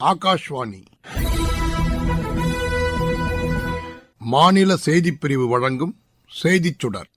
ஆகாஷ்வாணி. மாநில செய்தி பிரிவு வழங்கும் செய்திச் சுடர்.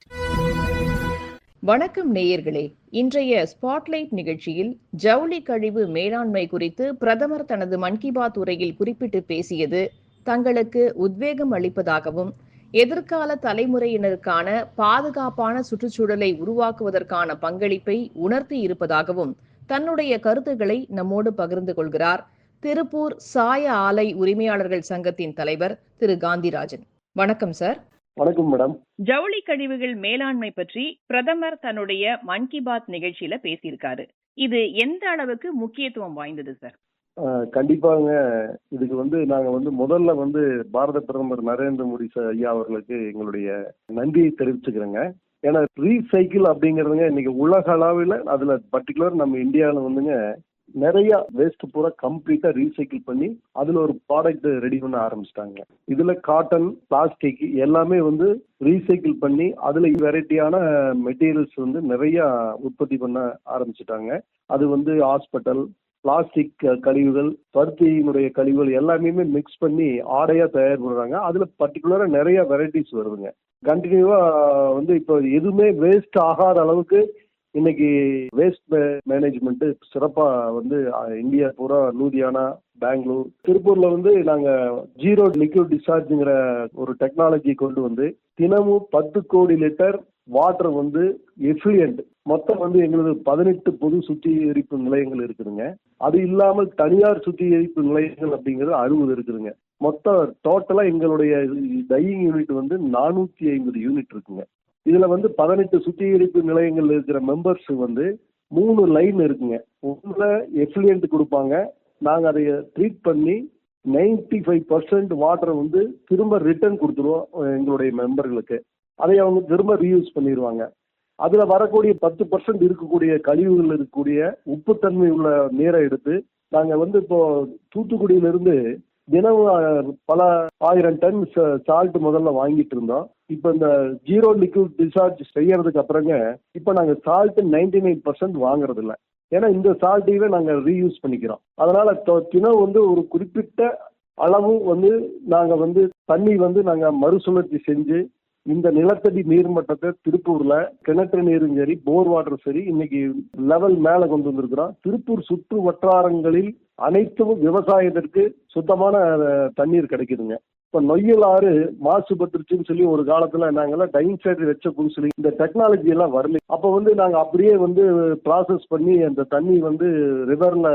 வணக்கம் நேயர்களே. இன்றைய ஸ்பாட்லைட் நிகழ்ச்சியில் ஜவுளி கழிவு மேலாண்மை குறித்து பிரதமர் தனது மன் கி பாத் உரையில் குறிப்பிட்டு பேசியது தங்களுக்கு உத்வேகம் அளிப்பதாகவும் எதிர்கால தலைமுறையினருக்கான பாதுகாப்பான சுற்றுச்சூழலை உருவாக்குவதற்கான பங்களிப்பை உணர்த்தி இருப்பதாகவும் தன்னுடைய கருத்துக்களை நம்மோடு பகிர்ந்து கொள்கிறார். திருப்பூர் சாய ஆலை உரிமையாளர்கள் சங்கத்தின் தலைவர் திரு காந்திராஜன். வணக்கம் சார். வணக்கம் மேடம். ஜவுளி கழிவுகள் மேலாண்மை பற்றி பிரதமர் தன்னுடைய மன் கி பாத் நிகழ்ச்சியில பேசியிருக்காரு. இது எந்த அளவுக்கு முக்கியத்துவம் வாய்ந்தது சார்? கண்டிப்பாங்க. இதுக்கு வந்து நாங்க வந்து முதல்ல வந்து பாரத பிரதமர் நரேந்திர மோடி சார் ஐயா அவர்களுக்கு எங்களுடைய நன்றியை தெரிவிச்சுக்கிறேங்க. ஏன்னா ரீசைக்கிள் அப்படிங்கிறதுங்க இன்னைக்கு உலக அளவில் அதுல பர்டிகுலர் நம்ம இந்தியாவில் வந்துங்க நிறைய வேஸ்ட் பூரா கம்ப்ளீட்டா ரீசைக்கிள் பண்ணி அதுல ஒரு ப்ராடக்ட் ரெடி பண்ண ஆரம்பிச்சிட்டாங்க. இதுல காட்டன் பிளாஸ்டிக் எல்லாமே வந்து ரீசைக்கிள் பண்ணி அதுல வெரைட்டியான மெட்டீரியல்ஸ் வந்து நிறைய உற்பத்தி பண்ண ஆரம்பிச்சிட்டாங்க. அது வந்து ஹாஸ்பிட்டல் பிளாஸ்டிக் கழிவுகள் பருத்தியினுடைய கழிவுகள் எல்லாமே மிக்ஸ் பண்ணி ஆடையா தயார் பண்றாங்க. அதுல பர்டிகுலரா நிறைய வெரைட்டிஸ் வருதுங்க. கண்டினியூவா வந்து இப்போ எதுவுமே வேஸ்ட் ஆகாத அளவுக்கு இன்னைக்கு வேஸ்ட் மேனேஜ்மெண்ட் சிறப்பா வந்து இந்தியா பூரா லூதியானா பெங்களூர் திருப்பூர்ல வந்து நாங்க ஜீரோ லிக்விட் டிஸ்சார்ஜ்ங்கிற ஒரு டெக்னாலஜி கொண்டு வந்து தினமும் பத்து கோடி லிட்டர் வாட்டர் வந்து எஃபிலியன்ட் மொத்தம் வந்து எங்களது பதினெட்டு பொது சுத்திகரிப்பு நிலையங்கள் இருக்குதுங்க. அது இல்லாமல் தனியார் சுத்திகரிப்பு நிலையங்கள் அப்படிங்கிறது அறுபது இருக்குதுங்க. மொத்தம் டோட்டலா எங்களுடைய டையிங் யூனிட் வந்து நானூத்தி ஐம்பது யூனிட் இருக்குங்க. இதுல வந்து பதினெட்டு சுத்திகரிப்பு நிலையங்கள் இருக்கிற மெம்பர்ஸ் வந்து மூணு லைன் இருக்குங்க. ஒன்றுல எஃபிலியன்ட் கொடுப்பாங்க. நாங்க அதை ட்ரீட் பண்ணி நைன்டி ஃபைவ் பர்சன்ட் வாட்டரை வந்து திரும்ப ரிட்டர்ன் கொடுத்துருவோம் எங்களுடைய மெம்பர்களுக்கு அதை அவங்க திரும்ப ரீயூஸ் பண்ணிடுவாங்க அதுல வரக்கூடிய பத்து பர்சன்ட் இருக்கக்கூடிய கழிவுகள் இருக்கக்கூடிய உப்புத்தன்மை உள்ள நீரை எடுத்து நாங்கள் வந்து இப்போ தூத்துக்குடியிலிருந்து தினமும் பல ஆயிரம் டன் சால்ட் முதல்ல வாங்கிட்டு இருந்தோம். இப்போ இந்த ஜீரோ லிக்விட் டிஸ்சார்ஜ் செய்யறதுக்கு அப்புறங்க இப்போ நாங்க சால்ட் நைன்டி நைன் பர்சன்ட் வாங்குறது இல்லை ஏன்னா இந்த சால்ட்டையவே நாங்க ரீயூஸ் பண்ணிக்கிறோம். அதனால தினம் வந்து ஒரு குறிப்பிட்ட அளவு வந்து நாங்க வந்து தண்ணி வந்து நாங்க மறுசுழற்சி செஞ்சு இந்த நிலத்தடி நீர்மட்டத்தை திருப்பூர்ல கிணற்று நீரும் சரி போர் வாட்டர் சரி இன்னைக்கு லெவல் மேல கொண்டு வந்திருக்கிறோம். திருப்பூர் சுற்று வட்டாரங்களில் அனைத்தும் விவசாயத்திற்கு சுத்தமான தண்ணீர் கிடைக்குதுங்க. இப்ப நொய்யல் ஆறு மாசுபட்டுருச்சுன்னு சொல்லி ஒரு காலத்துல நாங்கெல்லாம் டைம் வச்ச புதுசுல இந்த டெக்னாலஜி எல்லாம் வரல. அப்ப வந்து நாங்க அப்படியே வந்து ப்ராசஸ் பண்ணி அந்த தண்ணி வந்து ரிவர்ல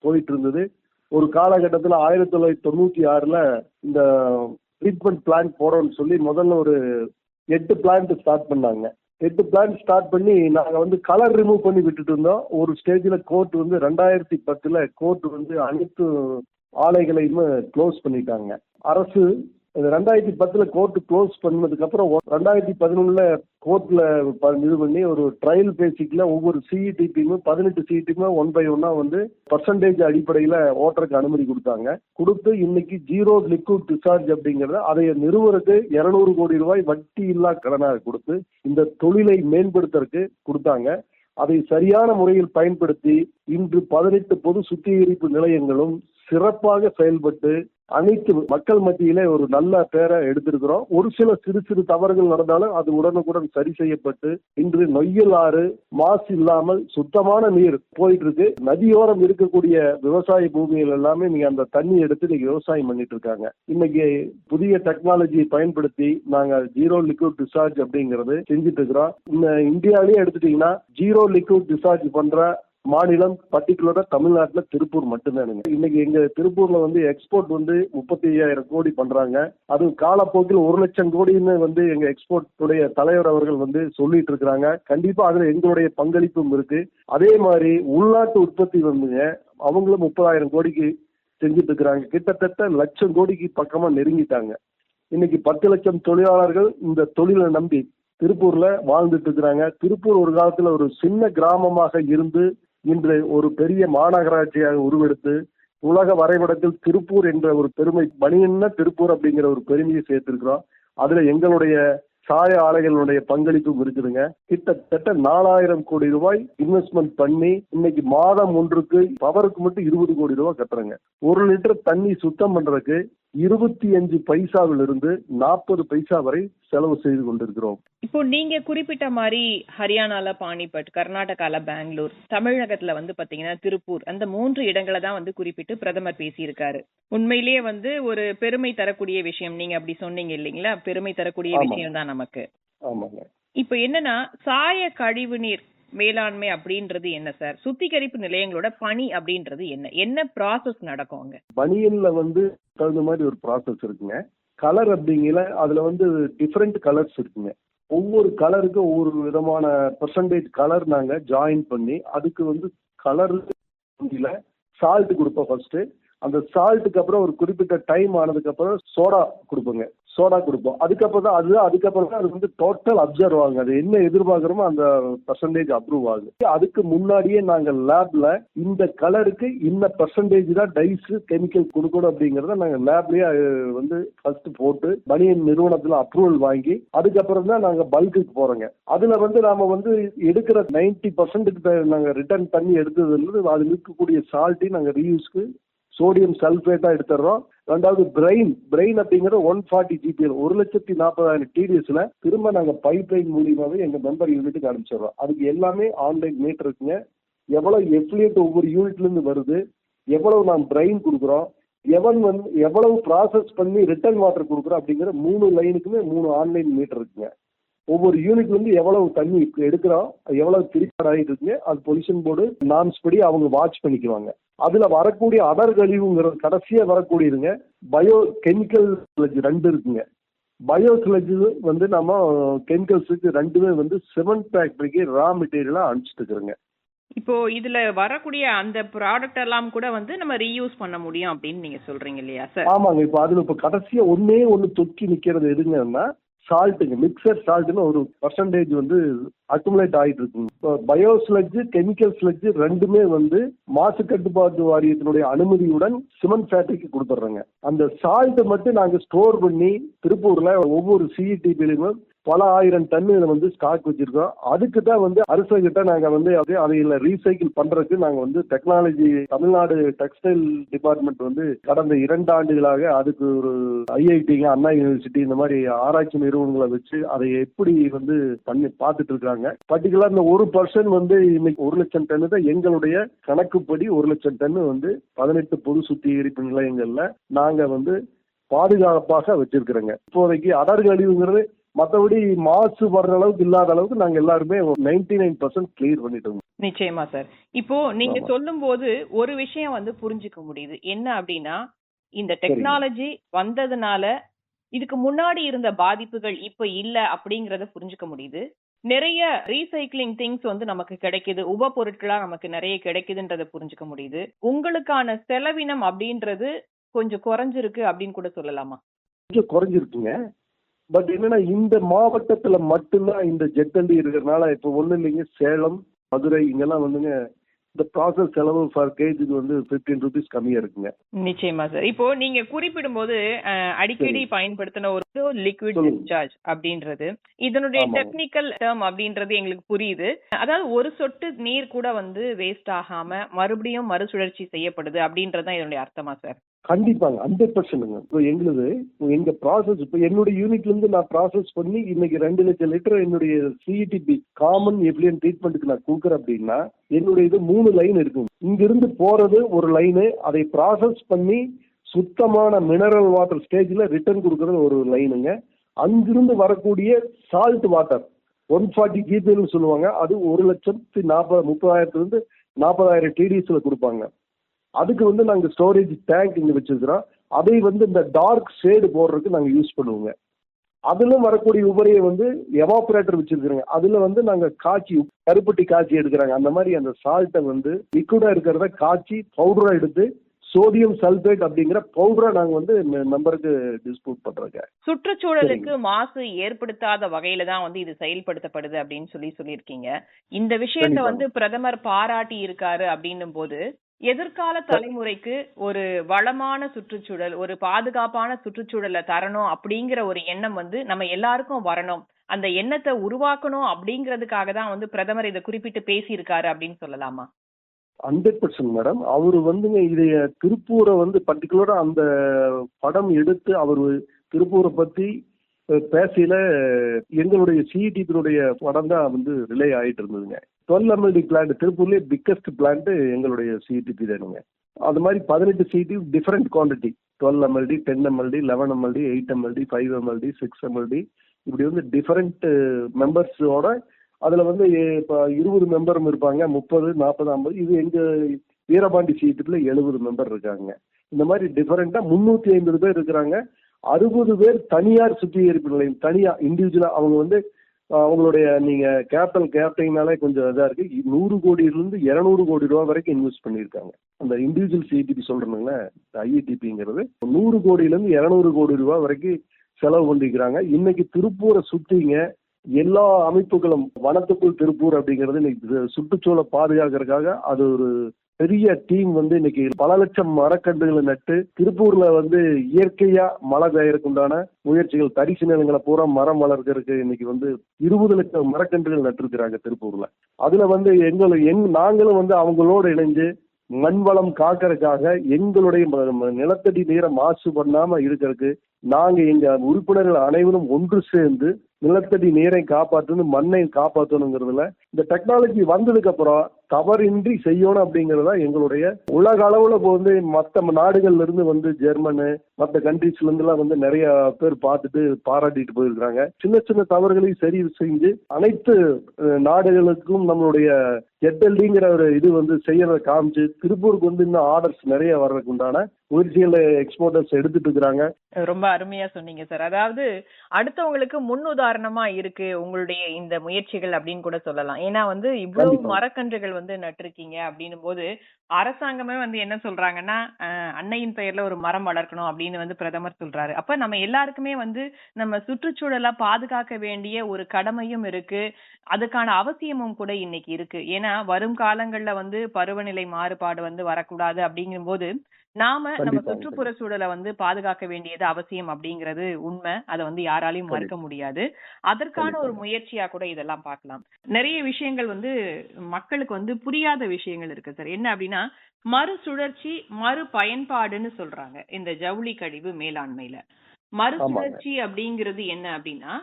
போயிட்டு இருந்தது. ஒரு காலகட்டத்தில் ஆயிரத்தி தொள்ளாயிரத்தி தொண்ணூத்தி ஆறுல இந்த ட்ரீட்மெண்ட் பிளான்ட் போடணும்னு சொல்லி முதல்ல ஒரு எட்டு பிளான்ட் ஸ்டார்ட் பண்ணாங்க. எட்டு பிளான்ட் ஸ்டார்ட் பண்ணி நாங்கள் வந்து கலர் ரிமூவ் பண்ணி விட்டுட்டு இருந்தோம். ஒரு ஸ்டேஜில் கோர்ட் வந்து ரெண்டாயிரத்தி பத்தில் கோர்ட் வந்து அனைத்து ஆலைகளையுமே க்ளோஸ் பண்ணிட்டாங்க. அரசு ரெண்டாயிரத்தி பத்தில் கோர்ட் க்ளோஸ் பண்ணதுக்கு அப்புறம் ரெண்டாயிரத்தி பதினொன்னுல கோர்ட்ல இது பண்ணி ஒரு ட்ரையல் பேசிக்ல ஒவ்வொரு சிஇடிபியும் பதினெட்டு சிஇடிமே ஒன் பை ஒன்னா வந்து பர்சன்டேஜ் அடிப்படையில் ஓட்டருக்கு அனுமதி கொடுத்தாங்க. கொடுத்து இன்னைக்கு ஜீரோ லிக்விட் டிஸ்சார்ஜ் அப்படிங்கறத அதை நிறுவனத்துக்கு இருநூறு கோடி ரூபாய் வட்டி இல்லா கடனாக கொடுத்து இந்த தொழிலை மேம்படுத்துறதுக்கு கொடுத்தாங்க. அதை சரியான முறையில் பயன்படுத்தி இன்று பதினெட்டு பொது சுத்திகரிப்பு நிலையங்களும் சிறப்பாக செயல்பட்டு அனைத்து மக்கள் மத்தியிலே ஒரு நல்ல பேரை எடுத்திருக்கிறோம். ஒரு சில சிறு சிறு தவறுகள் நடந்தாலும் அது உடனுக்குடன் சரி செய்யப்பட்டு இன்று நொய்யல் ஆறு மாசு இல்லாமல் சுத்தமான நீர் போயிட்டு இருக்கு நதியோரம் இருக்கக்கூடிய விவசாய பூமிகள் எல்லாமே நீங்க அந்த தண்ணி எடுத்து நீங்க விவசாயம் பண்ணிட்டு இருக்காங்க. இன்னைக்கு புதிய டெக்னாலஜியை பயன்படுத்தி நாங்க ஜீரோ லிக்விட் டிஸ்சார்ஜ் அப்படிங்கறது செஞ்சுட்டு இருக்கிறோம். இந்த இந்தியாவிலேயே எடுத்துட்டீங்கன்னா ஜீரோ லிக்விட் டிஸ்சார்ஜ் பண்ற மாநிலம் பர்டிகுலரா தமிழ்நாட்டுல திருப்பூர் மட்டும்தானுங்க. இன்னைக்கு எங்க திருப்பூர்ல வந்து எக்ஸ்போர்ட் வந்து முப்பத்தி ஐயாயிரம் கோடி பண்றாங்க. அது காலப்போக்கில் ஒரு லட்சம் கோடின்னு வந்து எங்க எக்ஸ்போர்ட் உடைய தலைவர் அவர்கள் வந்து சொல்லிட்டு இருக்கிறாங்க. கண்டிப்பா அதுல எங்களுடைய பங்களிப்பும் இருக்கு. அதே மாதிரி உள்நாட்டு உற்பத்தி வந்துங்க அவங்களும் முப்பதாயிரம் கோடிக்கு செஞ்சுட்டு இருக்கிறாங்க. கிட்டத்தட்ட லட்சம் கோடிக்கு பக்கமா நெருங்கிட்டாங்க. இன்னைக்கு பத்து லட்சம் தொழிலாளர்கள் இந்த தொழிலை நம்பி திருப்பூர்ல வாழ்ந்துட்டு இருக்கிறாங்க. திருப்பூர் ஒரு காலத்துல ஒரு சின்ன கிராமமாக இருந்து இன்று ஒரு பெரிய மாநகராட்சியாக உருவெடுத்து உலக வரைபடத்தில் திருப்பூர் என்ற ஒரு பெருமை பணியன்ன திருப்பூர் அப்படிங்கிற ஒரு பெருமையை சேர்த்திருக்கிறோம். அதுல எங்களுடைய சாய ஆலைகளுடைய பங்களிப்பும் இருக்குதுங்க. கிட்டத்தட்ட நாலாயிரம் கோடி ரூபாய் இன்வெஸ்ட்மெண்ட் பண்ணி இன்னைக்கு மாதம் ஒன்றுக்கு பவருக்கு மட்டும் இருபது கோடி ரூபாய் கட்டுறங்க. ஒரு லிட்டர் தண்ணி சுத்தம் பண்றதுக்கு இருபத்தி அஞ்சு பைசாவில் இருந்து நாற்பது பைசா வரை செலவு செய்து கொண்டிருக்கிறோம். இப்போ நீங்க குறிப்பிட்ட மாதிரி ஹரியானால பானிபட் கர்நாடகால பெங்களூர் தமிழகத்துல வந்து பாத்தீங்கன்னா திருப்பூர் அந்த மூன்று இடங்களை தான் வந்து குறிப்பிட்டு பிரதமர் பேசியிருக்காரு. உண்மையிலேயே வந்து ஒரு பெருமை தரக்கூடிய விஷயம். நீங்க அப்படி சொன்னீங்க இல்லைங்களா? பெருமை தரக்கூடிய. விஷயம் தான் நமக்கு. ஆமாங்க. இப்போ என்னன்னா சாய கழிவு நீர் மேலாண்மை அப்படின்றது என்ன சார் சுத்திகரிப்பு நிலையங்களோட பணி அப்படின்றது என்ன? என்ன ப்ராசஸ் நடக்கும் அங்க? பனியன்ல வந்து தகுந்த மாதிரி ஒரு ப்ராசஸ் இருக்குங்க. கலர் அப்படிங்கிற அதுல வந்து டிஃப்ரெண்ட் கலர்ஸ் இருக்குங்க. ஒவ்வொரு கலருக்கும் ஒவ்வொரு விதமான பர்சன்டேஜ் கலர் நாங்க ஜாயின் பண்ணி அதுக்கு வந்து கலர் சால்ட் கொடுப்போம் ஃபர்ஸ்ட் அந்த சால்ட்டுக்கு அப்புறம் ஒரு குறிப்பிட்ட டைம் ஆனதுக்கு அப்புறம் சோடா கொடுப்போங்க. சோடா கொடுப்போம். அதுக்கப்புறம் தான் அது அதுக்கப்புறம் தான் அது வந்து டோட்டல் அப்சர்வ் ஆகுங்க. அது என்ன எதிர்பார்க்குறோமோ அந்த பர்சன்டேஜ் அப்ரூவ் ஆகுது. அதுக்கு முன்னாடியே நாங்கள் லேப்ல இந்த கலருக்கு இந்த பர்சன்டேஜ் தான் டைஸ் கெமிக்கல் கொடுக்கணும் அப்படிங்கறத நாங்கள் லேப்லயே வந்து ஃபர்ஸ்ட் போட்டு பனியன் நிறுவனத்துல அப்ரூவல் வாங்கி அதுக்கப்புறம் தான் நாங்க பல்குக்கு போறோங்க. அதுல வந்து நாம வந்து எடுக்கிற நைன்டி பர்சன்ட்டுக்கு நாங்க ரிட்டர்ன் பண்ணி எடுத்ததுல அதில் அதுல இருக்கக்கூடிய சால்ட்டையும் நாங்க ரீயூஸ்க்கு சோடியம் சல்ஃபேட்டா எடுத்துடுறோம். ரெண்டாவது பிரெயின் பிரெயின் அப்படிங்கிற ஒன் ஃபார்ட்டி ஜிபி ஒரு லட்சத்தி நாற்பதாயிரம் டிடிஎஸ்ல திரும்ப நாங்க பைப் லைன் மூலியமாவே எங்க மெம்பர் யூனிட்டுக்கு அனுப்பிச்சிடுறோம். அதுக்கு எல்லாமே ஆன்லைன் மீட்டர் இருக்குங்க. எவ்வளவு எஃபிலியேட் ஒவ்வொரு யூனிட்ல இருந்து வருது? எவ்வளவு நாம் பிரெயின் கொடுக்குறோம்? எவன் வந்து எவ்வளவு ப்ராசஸ் பண்ணி ரிட்டர்ன் வாட்டர் கொடுக்குறோம் அப்படிங்கிற மூணு லைனுக்குமே மூணு ஆன்லைன் மீட்டர் இருக்குங்க. ஒவ்வொரு யூனிட்ல இருந்து எவ்வளவு தண்ணி எடுக்கிறோம் எவ்வளவு திருப்பாடு ஆகிட்டு இருக்குங்க அது பொல்யூஷன் போர்டு நார்ம்ஸ் படி அவங்க வாட்ச் பண்ணிக்குவாங்க. அதுல வரக்கூடிய அடர் கழிவுங்கிறது கடைசியா வரக்கூடியதுங்க பயோ கெமிக்கல் ரெண்டு இருக்குங்க. பயோ ஸ்லெட்ஜ் வந்து நம்ம கெமிக்கல்ஸுக்கு ரெண்டுமே வந்து சிமெண்ட் ஃபேக்டரிக்கு ரா மெட்டீரியலா அனுப்பிச்சிட்டு இருக்கிறோங்க. இப்போ இதுல வரக்கூடிய அந்த ப்ராடக்ட் எல்லாம் கூட வந்து நம்ம ரீயூஸ் பண்ண முடியும் அப்படின்னு நீங்க சொல்றீங்க இல்லையா சார் ஆமாங்க. இப்போ அதுல இப்போ கடைசியா ஒன்னே ஒன்று தொக்கி நிக்கிறது எதுங்கன்னா சால்ட்டுங்க. மிக்சர் சால்ட்னு ஒரு பர்சன்டேஜ் வந்து அக்குமுலேட் ஆகிட்டு இருக்குங்க இப்போ பயோ ஸ்லட்ஜ் கெமிக்கல் ஸ்லட்ஜ் ரெண்டுமே வந்து மாசு கட்டுப்பாட்டு வாரியத்தினுடைய அனுமதியுடன் சிமெண்ட் ஃபேக்டரிக்கு கொடுத்துட்றோங்க அந்த சால்ட்டை மட்டும் நாங்கள் ஸ்டோர் பண்ணி திருப்பூர்ல ஒவ்வொரு சிஇடிபிலையும் பல ஆயிரம் டன் இதை வந்து ஸ்டாக் வச்சிருக்கோம். அதுக்கு தான் வந்து அரசுகிட்ட நாங்க வந்து அதே அதையில ரீசைக்கிள் பண்றதுக்கு நாங்க வந்து டெக்னாலஜி தமிழ்நாடு டெக்ஸ்டைல் டிபார்ட்மெண்ட் வந்து கடந்த இரண்டு ஆண்டுகளாக அதுக்கு ஒரு ஐஐடிங்க அண்ணா யூனிவர்சிட்டி இந்த மாதிரி ஆராய்ச்சி நிறுவனங்களை வச்சு அதை எப்படி வந்து பண்ணி பார்த்துட்டு இருக்காங்க. பர்டிகுலர் இந்த ஒரு பர்சன் வந்து இன்னைக்கு ஒரு லட்சம் டன்னு தான் எங்களுடைய கணக்குப்படி ஒரு லட்சம் டன்னு வந்து பதினெட்டு பொது சுத்திகரிப்பு நிலையங்கள்ல நாங்க வந்து பாதுகாப்பாக வச்சிருக்கிறோங்க. இப்போதைக்கு அடர் கழிவுங்கிறது மற்றபடி மாசு வர்ற அளவுக்கு இல்லாத அளவுக்கு நாங்க எல்லாருமே நைன்டி நைன் பர்சன்ட் கிளியர் பண்ணிட்டோம். நிச்சயமா சார். இப்போ நீங்க ஆமா. சொல்லும்போது ஒரு விஷயம் வந்து புரிஞ்சுக்க முடியுது. என்ன அப்படின்னா இந்த டெக்னாலஜி வந்ததுனால இதுக்கு முன்னாடி இருந்த பாதிப்புகள் இப்ப இல்ல அப்படிங்கறத புரிஞ்சுக்க முடியுது. நிறைய ரீசைக்ளிங் திங்ஸ் வந்து நமக்கு கிடைக்குது. உப பொருட்களா நமக்கு நிறைய கிடைக்குதுன்றத புரிஞ்சுக்க முடியுது. உங்களுக்கான செலவினம் அப்படின்றது கொஞ்சம் குறைஞ்சிருக்கு அப்படின்னு கூட சொல்லலாமா? கொஞ்சம் குறைஞ்சிருக்குங்க. பட் என்னன்னா இந்த மாவட்டத்துல மட்டும்தான் இந்த ஜெட்டண்டி இருக்கிறதுனால இப்போ ஒண்ணும் இல்லைங்க சேலம் மதுரை இங்கெல்லாம் வந்துங்க இந்த ப்ராசஸ் செலவு ஃபார் கேஜுக்கு வந்து ஃபிஃப்டீன் ருபீஸ் கம்மியா இருக்குங்க நிச்சயமா சார் இப்போ நீங்க குறிப்பிடும்போது அஹ், அடிக்கடி. பயன்படுத்தின ஒரு லிக்விட். டிஸ்சார்ஜ் அப்படின்றது இதனுடைய. டெக்னிக்கல் டேர்ம் அப்படின்றது எங்களுக்கு புரியுது அதாவது ஒரு சொட்டு நீர் கூட வந்து வேஸ்ட் ஆகாம மறுபடியும் மறுசுழற்சி செய்யப்படுது அப்படின்றது தான் இதனுடைய அர்த்தமா சார் கண்டிப்பாங்க ஹண்ட்ரட் பர்சன்ட்ங்க இப்போ எங்களுது எங்க ப்ராசஸ் இப்போ என்னுடைய யூனிட்ல இருந்து நான் ப்ராசஸ் பண்ணி இன்னைக்கு ரெண்டு லட்சம் லிட்டர் என்னுடைய சிஇடிபி காமன் எஃப்லியன் ட்ரீட்மெண்ட்டுக்கு நான் கொடுக்குறேன் அப்படின்னா என்னுடைய இது மூணு லைன் இருக்கும் இங்கிருந்து போறது ஒரு லைனு அதை ப்ராசஸ் பண்ணி சுத்தமான மினரல் வாட்டர் ஸ்டேஜில் ரிட்டர்ன் கொடுக்கறது ஒரு லைனுங்க அங்கிருந்து வரக்கூடிய சால்ட் வாட்டர் ஒன் ஃபார்ட்டி ஜிபின்னு சொல்லுவாங்க அது ஒரு லட்சத்தி நாற்பது முப்பதாயிரத்துலேருந்து நாற்பதாயிரம் டிடிஎஸ்ல கொடுப்பாங்க. அதுக்கு வந்து நாங்கள் ஸ்டோரேஜ் டேங்க் இங்கே வச்சிருக்கிறோம். அதை வந்து இந்த டார்க் ஷேடு போடுறதுக்கு நாங்கள் யூஸ் பண்ணுவோங்க. அதிலும் வரக்கூடிய உபரியை வந்து எவாபரேட்டர் வச்சிருக்கிறோங்க. அதில் வந்து நாங்கள் காய்ச்சி கருப்பட்டி காய்ச்சி எடுக்கிறாங்க. அந்த மாதிரி அந்த சால்ட்டை வந்து லிக்விடாக இருக்கிறத காய்ச்சி பவுடராக எடுத்து சோடியம் சல்பேட் அப்படிங்கிற பவுடரை நாங்கள் வந்து மெம்பருக்கு டிஸ்ட்ரிபியூட் பண்ணுறோங்க சுற்றுச்சூழலுக்கு மாசு ஏற்படுத்தாத வகையில தான் வந்து இது செயல்படுத்தப்படுது அப்படின்னு சொல்லி சொல்லியிருக்கீங்க. இந்த விஷயத்த. வந்து பிரதமர் பாராட்டி இருக்காரு அப்படின்னும் போது எதிர்கால தலைமுறைக்கு ஒரு வளமான சுற்றுச்சூழல் ஒரு பாதுகாப்பான சுற்றுச்சூழலை தரணும் அப்படிங்கிற ஒரு எண்ணம் வந்து நம்ம எல்லாருக்கும் வரணும். அந்த எண்ணத்தை உருவாக்கணும் அப்படிங்கிறதுக்காக தான் வந்து பிரதமர் இதை குறிப்பிட்டு பேசியிருக்காரு அப்படின்னு சொல்லலாமா? ஹண்ட்ரட் பர்சன்ட் மேடம் அவர் வந்துங்க இதைய திருப்பூரை வந்து பர்டிகுலரா அந்த படம் எடுத்து அவர் திருப்பூரை பத்தி பேசையில எங்களுடைய சிஇடிபியினுடைய படம் தான் வந்து ரிலே ஆயிட்டு இருந்ததுங்க. டுவெல் எம்எல்டி பிளான்ட் திருப்பூர்லேயே பிக்கஸ்ட் பிளான்ட் எங்களுடைய சிஇடிபி தானுங்க அது மாதிரி பதினெட்டு CET different quantity twelve MLD ten MLD eleven MLD eight MLD five MLD six MLD இப்படி வந்து டிஃப்ரெண்ட் மெம்பர்ஸோட அதில் வந்து இப்போ இருபது மெம்பரும் இருப்பாங்க. முப்பது நாற்பது ஐம்பது. இது எங்கள் வீரபாண்டி சீட்டுல எழுபது மெம்பர் இருக்காங்க. இந்த மாதிரி டிஃபரெண்ட்டாக முந்நூற்றி ஐம்பது பேர் இருக்கிறாங்க. அறுபது பேர் தனியார் சுத்திகரிப்பு நிலையம் தனியாக இண்டிவிஜுவலாக அவங்க வந்து அவங்களுடைய நீங்கள் கேபிட்டல் கேப்டைனாலே கொஞ்சம் இதாக இருக்கு. நூறு கோடியிலிருந்து இரநூறு கோடி ரூபா வரைக்கும் இன்வெஸ்ட் பண்ணியிருக்காங்க. அந்த இண்டிவிஜுவல் சிஐடிபி சொல்கிறேனுங்களே ஐஇடிபிங்கிறது நூறு கோடியிலிருந்து இரநூறு கோடி ரூபா வரைக்கும் செலவு பண்ணிக்கிறாங்க இன்னைக்கு திருப்பூரை சுற்றிங்க எல்லா அமைப்புகளும் வனத்துக்குள் திருப்பூர் அப்படிங்கிறது இன்னைக்கு சுற்றுச்சூழலை பாதுகாக்கிறதுக்காக அது ஒரு பெரிய டீம் வந்து இன்னைக்கு பல லட்சம் மரக்கன்றுகளை நட்டு திருப்பூர்ல வந்து இயற்கையா மழை பெய்யறதுக்கு உண்டான முயற்சிகள் தரிசு நிலங்களை பூரா மரம் வளர்க்கறதுக்கு இன்னைக்கு வந்து இருபது லட்சம் மரக்கன்றுகள் நட்டிருக்கிறாங்க திருப்பூர்ல. அதுல வந்து எங்களை எங் நாங்களும் வந்து அவங்களோட இணைஞ்சு மண் வளம் காக்கறதுக்காக எங்களுடைய ம- நிலத்தடி நீரை மாசு பண்ணாம இருக்கிறதுக்கு நாங்க எங்க உறுப்பினர்கள் அனைவரும் ஒன்று சேர்ந்து நிலத்தடி நீரை காப்பாற்றணும் மண்ணை காப்பாற்றணுங்கிறதுல இந்த டெக்னாலஜி வந்ததுக்கு அப்புறம் தவறின்றி செய்யணும் அப்படிங்கிறது தான் எங்களுடைய உலக அளவுல இப்போ வந்து மற்ற நாடுகள்ல இருந்து வந்து ஜெர்மனு மற்ற கண்ட்ரீஸ்ல இருந்து எல்லாம் வந்து நிறைய பேர் பார்த்துட்டு பாராட்டிட்டு போயிருக்காங்க சின்ன சின்ன தவறுகளையும் சரி செஞ்சு அனைத்து நாடுகளுக்கும் நம்மளுடைய ஜெட்எல்டிங்கிற ஒரு இது வந்து செய்யறத காமிச்சு திருப்பூருக்கு வந்து இன்னும் ஆர்டர்ஸ் நிறைய வர்றதுக்கு உண்டான முயற்சிகளை எக்ஸ்போர்ட்டர்ஸ் எடுத்துட்டு இருக்கிறாங்க. ரொம்ப அருமையா சொன்னீங்க சார் அதாவது அடுத்தவங்களுக்கு முன் உதாரணமா இருக்கு உங்களுடைய இந்த முயற்சிகள் அப்படின்னு கூட சொல்லலாம். ஏன்னா வந்து இவ்வளவு. மரக்கன்றுகள் வந்து நட்டிருக்கீங்க அப்படின்னும் போது அரசாங்கமே வந்து என்ன சொல்றாங்கன்னா அன்னையின் பெயர்ல ஒரு மரம் வளர்க்கணும் அப்படின்னு வந்து பிரதமர் சொல்றாரு. அப்ப நம்ம எல்லாருக்குமே வந்து நம்ம சுற்றுச்சூழலா பாதுகாக்க வேண்டிய ஒரு கடமையும் இருக்கு. அதுக்கான அவசியமும் கூட இன்னைக்கு இருக்கு. ஏன்னா வரும் காலங்கள்ல வந்து பருவநிலை மாறுபாடு வந்து வரக்கூடாது அப்படிங்கும்போது நாம நம்ம சுற்றுப்புற சூழலை வந்து பாதுகாக்க வேண்டியது அவசியம் அப்படிங்கிறது உண்மை. அதை வந்து யாராலையும் மறுக்க முடியாது. அதற்கான ஒரு. முயற்சியா கூட இதெல்லாம் பார்க்கலாம். நிறைய விஷயங்கள் வந்து மக்களுக்கு வந்து புரியாத விஷயங்கள் இருக்கு சார். என்ன அப்படின்னா மறுசுழற்சி மறு பயன்பாடுன்னு சொல்றாங்க இந்த ஜவுளி கழிவு மேலாண்மையில. மறுசுழற்சி அப்படிங்கிறது என்ன அப்படின்னா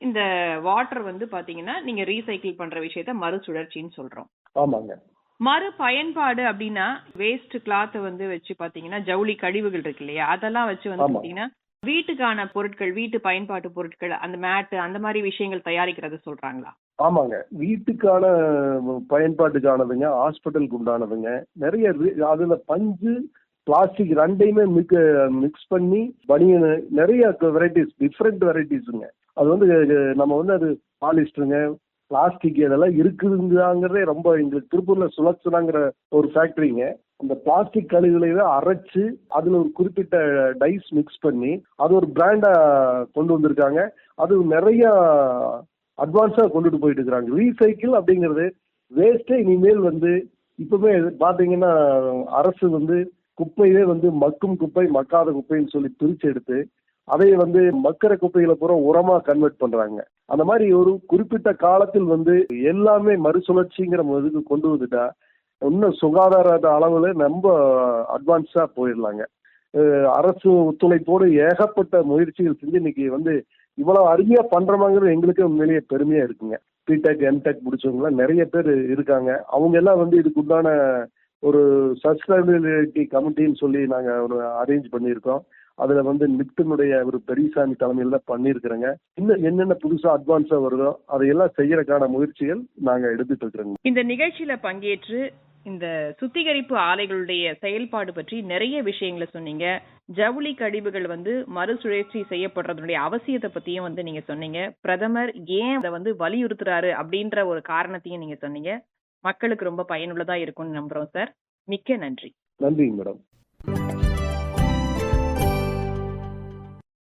இந்த வாட்டர் வந்து பாத்தீங்கன்னா நீங்க ரீசைக்கிள் பண்ற விஷயத்த மறுசுழற்சின்னு சொல்றோம். ஆமாங்க. மறு பயன்பாடு அப்படின்னா வேஸ்ட் கிளாத் வந்து வச்சு பாத்தீங்கன்னா ஜவுளி கழிவுகள் இருக்கு இல்லையா? அதெல்லாம் வச்சு வந்து. பாத்தீங்கன்னா வீட்டுக்கான பொருட்கள் வீட்டு பயன்பாட்டு பொருட்கள் அந்த மேட் அந்த மாதிரி விஷயங்கள் தயாரிக்கிறது சொல்றாங்களா? ஆமாங்க. வீட்டுக்கான பயன்பாட்டுக்கானதுங்க ஹாஸ்பிட்டலுக்கு உண்டானதுங்க. நிறைய அதுல பஞ்சு பிளாஸ்டிக் ரெண்டையுமே மிக் மிக்ஸ் பண்ணி பனியனு நிறைய வெரைட்டிஸ் டிஃப்ரெண்ட் வெரைட்டிஸுங்க அது வந்து நம்ம வந்து அது பாலிஸ்டருங்க பிளாஸ்டிக் இதெல்லாம் இருக்குதுங்கிறதே ரொம்ப எங்களுக்கு திருப்பூர்ல சுழச்சுனாங்கிற ஒரு ஃபேக்டரிங்க அந்த பிளாஸ்டிக் கழிவுகளை அரைச்சு அதுல ஒரு குறிப்பிட்ட டைஸ் மிக்ஸ் பண்ணி அது ஒரு பிராண்டா கொண்டு வந்திருக்காங்க. அது நிறைய அட்வான்ஸாக கொண்டுட்டு போயிட்டு இருக்கிறாங்க. ரீசைக்கிள் அப்படிங்கிறது வேஸ்ட்டே இனிமேல் வந்து இப்பவுமே பார்த்தீங்கன்னா அரசு வந்து குப்பையே வந்து மக்கும் குப்பை மக்காத குப்பைன்னு சொல்லி பிரிச்சு எடுத்து அதை வந்து மக்கிற குப்பைகளை பூரா உரமா கன்வெர்ட் பண்றாங்க. அந்த மாதிரி ஒரு குறிப்பிட்ட காலத்தில் வந்து எல்லாமே மறுசுழற்சிங்கிற இதுக்கு கொண்டு வந்துட்டா இன்னும் சுகாதார அளவுல ரொம்ப அட்வான்ஸா போயிடலாங்க. அரசு ஒத்துழைப்போடு ஏகப்பட்ட முயற்சிகள் செஞ்சு இன்னைக்கு வந்து இவ்வளவு அருமையா பண்றமாங்கிறது எங்களுக்கு உண்மையிலேயே பெருமையா இருக்குங்க. பிடெக் எம்டெக் முடிச்சவங்களாம் நிறைய பேர் இருக்காங்க. அவங்க எல்லாம் வந்து இதுக்கு உண்டான ஒரு சஸ்டைனபிலிட்டி கமிட்டின்னு சொல்லி நாங்க ஒரு அரேஞ்ச் பண்ணியிருக்கோம். அதுல வந்து நிப்டினுடைய ஒரு பெரியசாமி தலைமையில தான் பண்ணியிருக்கிறோங்க. இன்னும் என்னென்ன புதுசா அட்வான்ஸா வருதோ அதையெல்லாம் செய்யறதுக்கான முயற்சிகள் நாங்க எடுத்துட்டு இருக்கிறோங்க. இந்த நிகழ்ச்சியில பங்கேற்று இந்த சுத்திகரிப்பு ஆலைகளுடைய செயல்பாடு பற்றி நிறைய விஷயங்களை சொன்னீங்க. ஜவுளி கழிவுகள் வந்து மறுசுழற்சி செய்யப்படுறதுடைய அவசியத்தை பத்தியும் வந்து நீங்க சொன்னீங்க. பிரதமர் ஏன் அதை வந்து வலியுறுத்துறாரு அப்படின்ற ஒரு காரணத்தையும் நீங்க சொன்னீங்க. மக்களுக்கு ரொம்ப பயனுள்ளதா இருக்கும்னு நம்புறோம் சார். மிக்க நன்றி. நன்றிங்க மேடம்.